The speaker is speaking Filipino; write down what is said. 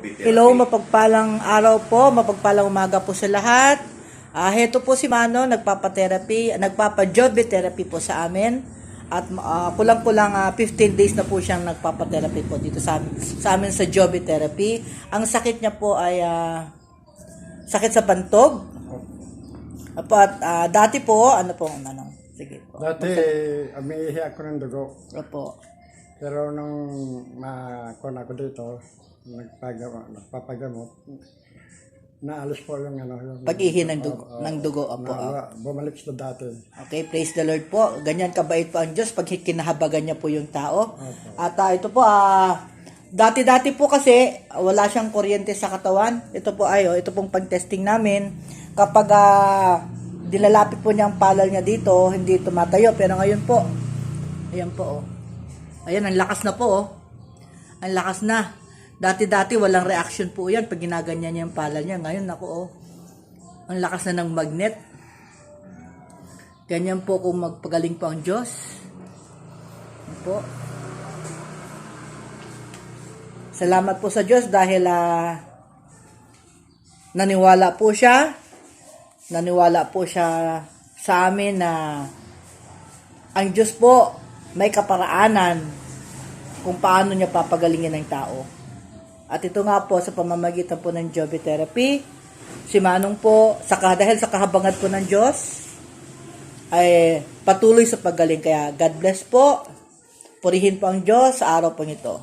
Hello, mapagpalang araw po, mapagpalang umaga po sa lahat. Ah, heto po si Mano, nagpapa-therapy, nagpapa-joby therapy po sa amin. At ah, kulang-kulang ah, 15 days na po siyang nagpapa-therapy po dito sa, amin- sa amin sa joby therapy. Ang sakit niya po ay ah, sakit sa pantog. Apo, At ah, dati po, ano po, ano, sige po. Dati, umiihi ako ng dugo. Opo. Pero nung makuha ako dito, nagpagamot, nagpapagamot, naalis po yung ano. Yung, Pag-ihi ng dugo, ng dugo, opo. na, bumalik sa dati. Okay, praise the Lord po. Ganyan kabait po ang Diyos pag kinahabagan niya po yung tao. At ah, ito po, ah, dati-dati po kasi wala siyang kuryente sa katawan. Ito po ay, oh, ito pong pag-testing namin. Kapag ah, dilalapit po niya ang palal niya dito, hindi tumatayo. Pero ngayon po, ayan po, oh. Ayan, ang lakas na po, oh. Ang lakas na. Dati-dati walang reaction po yan pag ginaganyan niya yung palal niya. Ngayon, ako, oh. Ang lakas na ng magnet. Ganyan po kung magpagaling po ang Diyos. Yan po. Salamat po sa Diyos dahil ah, naniwala po siya. Naniwala po siya sa amin na ang Diyos po may kaparaanan kung paano niya papagalingin ng tao. At ito nga po sa pamamagitan po ng Joby Therapy, si Manong po, sa, dahil sa kahabangan po ng Diyos, ay patuloy sa paggaling. Kaya God bless po. Purihin po ang Diyos sa araw po ito.